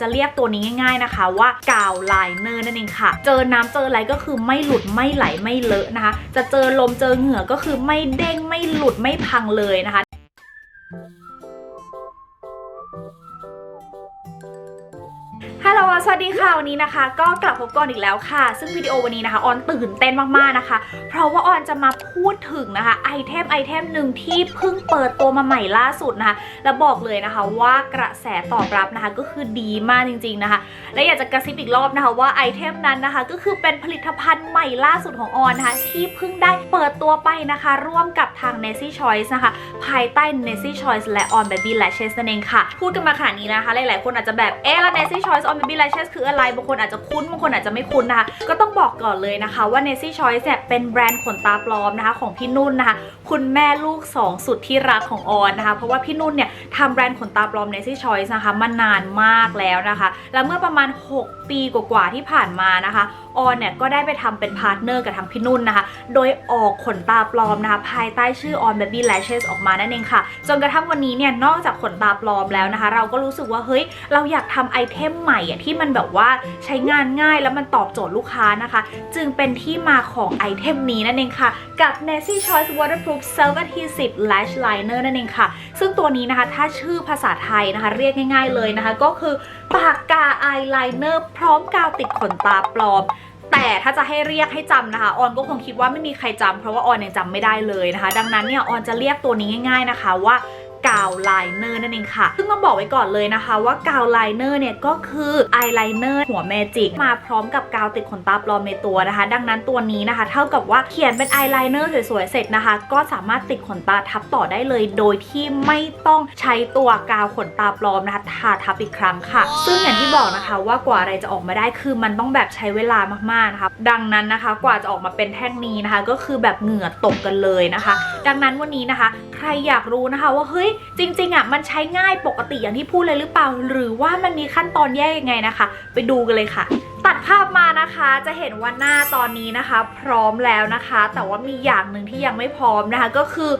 จะเรียกตัวนี้ง่าย ๆนะคะ ว่ากาวไลเนอร์นั่นเองค่ะ เจอน้ำเจออะไรก็คือไม่หลุดไม่ไหลไม่เลอะนะคะ จะเจอลมเจอเหงื่อก็คือไม่เด้งไม่หลุดไม่พังเลยนะคะ ฮัลโหลสวัสดีค่ะ วันนี้นะคะ ก็กลับพบกันอีกแล้วค่ะ ซึ่งวิดีโอวันนี้นะคะ ออนตื่นเต้นมากๆนะคะ เพราะว่าออนจะมาพูดถึงนะคะไอเทมไอเทมหนึ่งที่เพิ่งเปิดตัวมาใหม่ล่าสุดนะคะ แล้วบอกเลยนะคะว่ากระแสตอบรับนะคะก็คือดีมากจริงๆนะคะ และอยากจะกระซิบอีกรอบนะคะว่าไอเทมนั้นนะคะ ก็คือเป็นผลิตภัณฑ์ใหม่ล่าสุดของออนนะคะ ที่เพิ่งได้เปิดตัวไปนะคะ ร่วมกับทาง n e s s y Choice นะคะ ภายใต้ n e s s y Choice และ On Baby Lashes นั่นเองค่ะ พูดกันมาขนาดนี้นะคะ หลายๆคนอาจจะแบบเอ๊ะแล้ว n e s s y Choice On Baby Lashes คืออะไร บางคนอาจจะคุ้น บางคนอาจจะไม่คุ้นนะคะ ก็ต้องบอกก่อนเลยนะคะว่า n e s s y Choice เนี่ยเป็นแบรนด์ขนตาปลอมนะคะของพี่นุ่นนะคะ คุณแม่ลูก 2 สุดที่รักของออนนะคะ เพราะว่าพี่นุ่นเนี่ยทำแบรนด์ขนตาปลอม n e s s y Choice นะคะมานานมากแล้วนะคะ แล้วเมื่อประมาณ 6 ปีกว่าๆที่ผ่านมานะคะ ออนเนี่ยก็ได้ไปทำเป็นพาร์ทเนอร์กับทางพี่นุ่นนะคะ โดยออกขนตาปลอมนะคะ ภายใต้ชื่อ On Baby Lashes ออกมานั่นเองค่ะ จนกระทั่งวันนี้เนี่ยนอกจากขนตาปลอมแล้วนะคะ เราก็รู้สึกว่าเฮ้ยเราอยากทำไอเทมใหม่อะที่มันแบบว่าใช้งานง่ายแล้วมันตอบโจทย์ลูกค้านะคะ จึงเป็นที่มาของไอเทมนี้นั่นเองค่ะ กับ n e s s y Choice Waterproof Self Adhesive Lash Liner นั่นเองค่ะ ซึ่งตัวนี้นะคะถ้าชื่อภาษาไทยนะคะ เรียกง่าย ๆเลยนะคะ ก็คือปากกาอายไลเนอร์พร้อมกาวติดขนตาปลอม แต่ถ้าจะให้เรียกให้จำนะคะ ออนก็คงคิดว่าไม่มีใครจำเพราะว่าออนยังจำไม่ได้เลยนะคะ ดังนั้นเนี่ยออนจะเรียกตัวนี้ง่าย ๆนะคะว่า กาวไลเนอร์นั่นเองค่ะ ซึ่งต้องบอกไว้ก่อนเลยนะคะว่ากาวไลเนอร์เนี่ยก็คืออายไลเนอร์หัวเมจิกมาพร้อมกับกาวติดขนตาปลอมในตัวนะคะ ดังนั้นตัวนี้นะคะ เท่ากับว่าเขียนเป็นอายไลเนอร์สวยๆเสร็จนะคะ ก็สามารถติดขนตาทับต่อได้เลย โดยที่ไม่ต้องใช้ตัวกาวขนตาปลอมนะคะทาทับอีกครั้งค่ะ ซึ่งอย่างที่บอกนะคะว่ากว่าอะไรจะออกมาได้คือมันต้องแบบใช้เวลามากๆนะคะดังนั้นนะคะกว่าจะออกมาเป็นแท่งนี้นะคะ ก็คือแบบเหงื่อตกกันเลยนะคะ ดังนั้นวันนี้นะคะ ใครอยากรู้นะคะว่าเฮ้ยจริงๆอะมันใช้ง่ายปกติอย่างที่พูดเลยหรือเปล่า หรือว่ามันมีขั้นตอนแยกยังไงนะคะ ไปดูกันเลยค่ะ ตัดภาพมานะคะจะเห็นว่าหน้าตอนนี้นะคะ พร้อมแล้วนะคะ แต่ว่ามีอย่างหนึ่งที่ยังไม่พร้อมนะคะ ก็คือ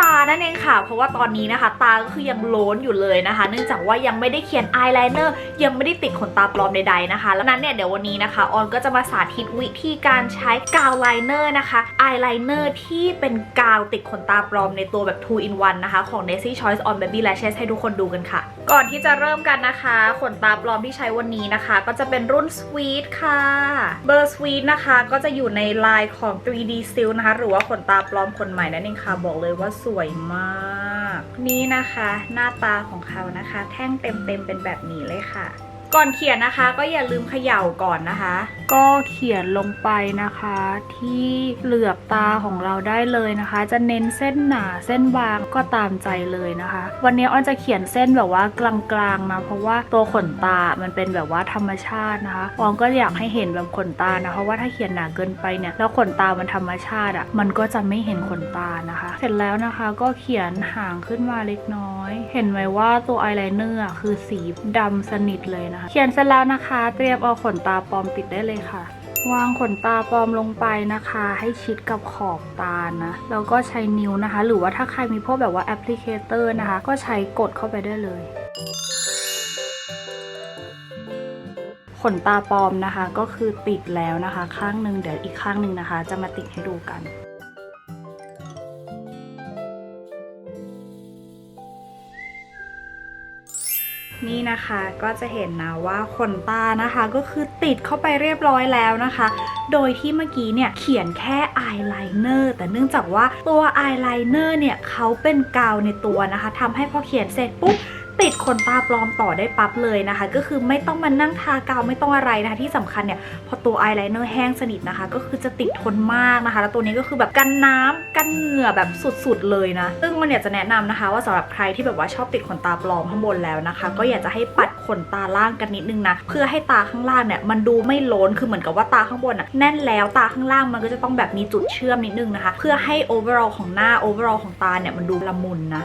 ตานั่นเองค่ะ เพราะว่าตอนนี้นะคะ ตาก็คือยังโล้นอยู่เลยนะคะ เนื่องจากว่ายังไม่ได้เขียนอายไลเนอร์ยังไม่ได้ติดขนตาปลอมใดๆนะคะ แล้วนั้นเนี่ยเดี๋ยววันนี้นะคะออนก็จะมาสาธิตวิธีการใช้กาวไลเนอร์นะคะอายไลเนอร์ที่เป็นกาวติดขนตาปลอมในตัวแบบ 2 in 1 นะคะ ของ n e s s y Choice on Baby Lashes ให้ทุกคนดูกันค่ะก่อนที่จะเริ่มกันนะคะ ขนตาปลอมที่ใช้วันนี้นะคะ ก็จะเป็นรุ่น Sweet ค่ะ เบอร์ Sweet นะคะก็จะอยู่ในลายของ 3D Seal นะคะ หรือว่าขนตาปลอมคนใหม่นั่นเองค่ะบอกเลยว่าสวยมาก นี่นะคะ หน้าตาของเขานะคะ แท่งเต็มๆเป็นแบบนี้เลยค่ะ ก่อนเขียนนะคะ ก็อย่าลืมเขย่าก่อนนะคะ ก็เขียนลงไปนะคะ ที่เหลือบตาของเราได้เลยนะคะ จะเน้นเส้นหนาเส้นบางก็ตามใจเลยนะคะ วันนี้ออนจะเขียนเส้นแบบว่ากลางๆนะเพราะว่าตัวขนตามันเป็นแบบว่าธรรมชาตินะคะออนก็อยากให้เห็นแบบขนตานะเพราะว่าถ้าเขียนหนาเกินไปเนี่ยแล้วขนตามันธรรมชาติอะ่ะมันก็จะไม่เห็นขนตานะคะ เสร็จแล้วนะคะก็เขียนห่างขึ้นมาเล็กน้อย เห็นไหมว่าตัวอายไลเนอร์คือสีดำสนิทเลยนะเขียนเสร็จแล้วนะคะ เตรียมเอาขนตาปลอมติดได้เลยค่ะ วางขนตาปลอมลงไปนะคะ ให้ชิดกับขอบตานะแล้วก็ใช้นิ้วนะคะ หรือว่าถ้าใครมีพวกแบบว่าแอปพลิเคเตอร์นะคะ ก็ใช้กดเข้าไปได้เลยขนตาปลอมนะคะก็คือติดแล้วนะคะ ข้างหนึ่งเดี๋ยวอีกข้างหนึ่งนะคะ จะมาติดให้ดูกัน นี่นะคะก็จะเห็นนะว่าขนตานะคะก็คือติดเข้าไปเรียบร้อยแล้วนะคะ โดยที่เมื่อกี้เนี่ยเขียนแค่อายไลเนอร์แต่เนื่องจากว่าตัวอายไลเนอร์เนี่ยเขาเป็นกาวในตัวนะคะทำให้พอเขียนเสร็จปุ๊บ ติดขนตาปลอมต่อได้ปั๊บเลยนะคะ ก็คือไม่ต้องมานั่งทากาวไม่ต้องอะไรนะคะที่สำคัญเนี่ยพอตัวอายไลเนอร์แห้งสนิทนะคะ ก็คือจะติดทนมากนะคะ แล้วตัวนี้ก็คือแบบกันน้ำกันเหงื่อแบบสุดๆเลยนะ ซึ่งมันอยากจะแนะนำนะคะ ว่าสำหรับใครที่แบบว่าชอบติดขนตาปลอมข้างบนแล้วนะคะ ก็อยากจะให้ปัดขนตาล่างกันนิดนึงนะเพื่อให้ตาข้างล่างเนี่ยมันดูไม่ล้นคือเหมือนกับว่าตาข้างบนอะแน่นแล้วตาข้างล่างมันก็จะต้องแบบมีจุดเชื่อมนิดนึงนะคะ เพื่อให้ overall ของหน้า overall ของตาเนี่ยมันดูละมุนนะ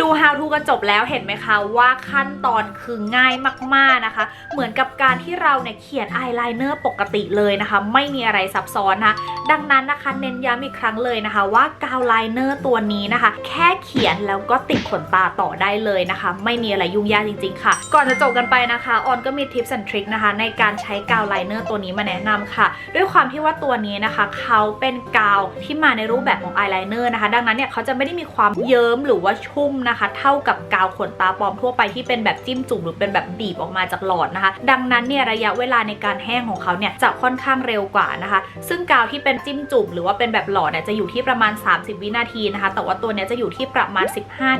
ดู how to กันจบแล้วเห็นไหมคะว่าขั้นตอนคือง่ายมากๆนะคะ เหมือนกับการที่เราเนี่ยเขียนอายไลเนอร์ปกติเลยนะคะ ไม่มีอะไรซับซ้อนนะะดังนั้นนะคะเน้นย้ำอีกครั้งเลยนะคะ ว่ากาวไลเนอร์ตัวนี้นะคะ แค่เขียนแล้วก็ติดขนตาต่อได้เลยนะคะ ไม่มีอะไรยุ่งยากจริง ๆ ค่ะ ก่อนจะจบกันไปนะคะออนก็มีทิปส์และทริคนะคะ ในการใช้กาวไลเนอร์ตัวนี้มาแนะนำค่ะ ด้วยความที่ว่าตัวนี้นะคะ เขาเป็นกาวที่มาในรูปแบบของอายไลเนอร์นะคะ ดังนั้นเนี่ยเขาจะไม่ได้มีความเยิ้มหรือว่าชุ่มนะคะ เท่ากับกาวขนตาปลอมทั่วไปที่เป็นแบบจิ้มจุ่มหรือเป็นแบบบีบออกมาจากหลอดนะคะ ดังนั้นเนี่ยระยะเวลาในการแห้งของเขาเนี่ยจะค่อนข้างเร็วกว่านะคะ ซึ่งกาวที่เป็นจิ้มจุ่มหรือว่าเป็นแบบหลอดเนี่ยจะอยู่ที่ประมาณ 30 วินาทีนะคะ แต่ว่าตัวเนี้ยจะอยู่ที่ประมาณ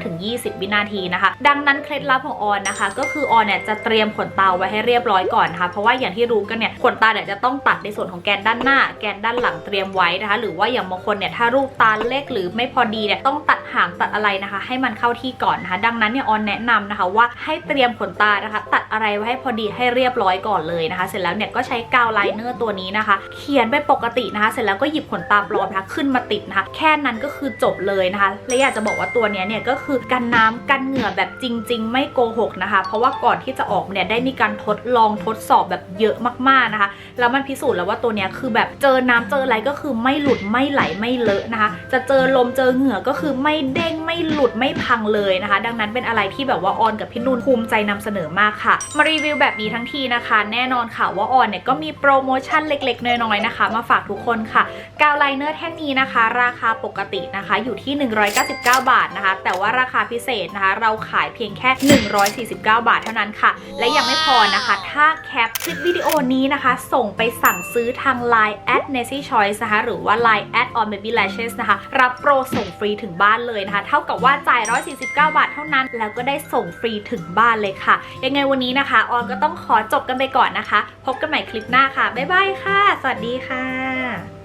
15-20 วินาทีนะคะ ดังนั้นเคล็ดลับของออนนะคะ ก็คือออนเนี่ยจะเตรียมขนตาไว้ให้เรียบร้อยก่อนนะคะเพราะว่าอย่างที่รู้กันเนี่ยขนตาเนี่ยจะต้องตัดในส่วนของแกนด้านหน้า แกนด้านหลังเตรียมไว้นะคะ หรือว่าอย่างบางคนเนี่ยถ้ารูปตาเล็กหรือไม่พอดีเนี่ยต้องตัดหางตัดอะไรนะคะ ให้มันเข้าที่ก่อนนะคะดังนั้นเนี่ยออนแนะนำนะคะว่าให้เตรียมขนตานะคะ ตัดอะไรไว้ให้พอดีให้เรียบร้อยก่อนเลยนะคะ เสร็จแล้วเนี่ยก็ใช้กาวไลเนอร์ตัวนี้นะคะ เขียนไปปกตินะคะ เสร็จแล้วก็หยิบขนตาปลอมนะคะขึ้นมาติดนะคะ แค่นั้นก็คือจบเลยนะคะและอยากจะบอกว่าตัวนี้เนี่ยก็คือกันน้ำกันเหงื่อแบบจริง ๆ ไม่โกหกนะคะ เพราะว่าก่อนที่จะออกเนี่ยได้มีการทดลองทดสอบแบบเยอะมากๆนะคะ แล้วมันพิสูจน์แล้วว่าตัวนี้คือแบบเจอน้ำเจออะไรก็คือไม่หลุดไม่ไหลไม่เลอะนะคะ จะเจอลมเจอเหงื่อก็คือไม่เด้ง หลุดไม่พังเลยนะคะ ดังนั้นเป็นอะไรที่แบบว่าออนกับพี่นุ่นภูมิใจนำเสนอมากค่ะ มารีวิวแบบนี้ทั้งทีนะคะ แน่นอนค่ะว่าออนเนี่ยก็มีโปรโมชั่นเล็ก ๆ น้อยๆนะคะ มาฝากทุกคนค่ะ กาวไลเนอร์แท่งนี้นะคะ ราคาปกตินะคะอยู่ที่ 199 บาทนะคะ แต่ว่าราคาพิเศษนะคะ เราขายเพียงแค่ 149 บาทเท่านั้นค่ะ และยังไม่พอนะคะ ถ้าแคปคลิปวิดีโอนี้นะคะ ส่งไปสั่งซื้อทาง Line at n e s s y Choice นะคะหรือว่า Line at on baby lashes นะคะ รับโปรส่งฟรีถึงบ้านเลยนะคะ เท่ากับว่าจ่าย 149 บาทเท่านั้น แล้วก็ได้ส่งฟรีถึงบ้านเลยค่ะ ยังไงวันนี้นะคะ ออนก็ต้องขอจบกันไปก่อนนะคะ พบกันใหม่คลิปหน้าค่ะ บ๊ายบายค่ะ สวัสดีค่ะ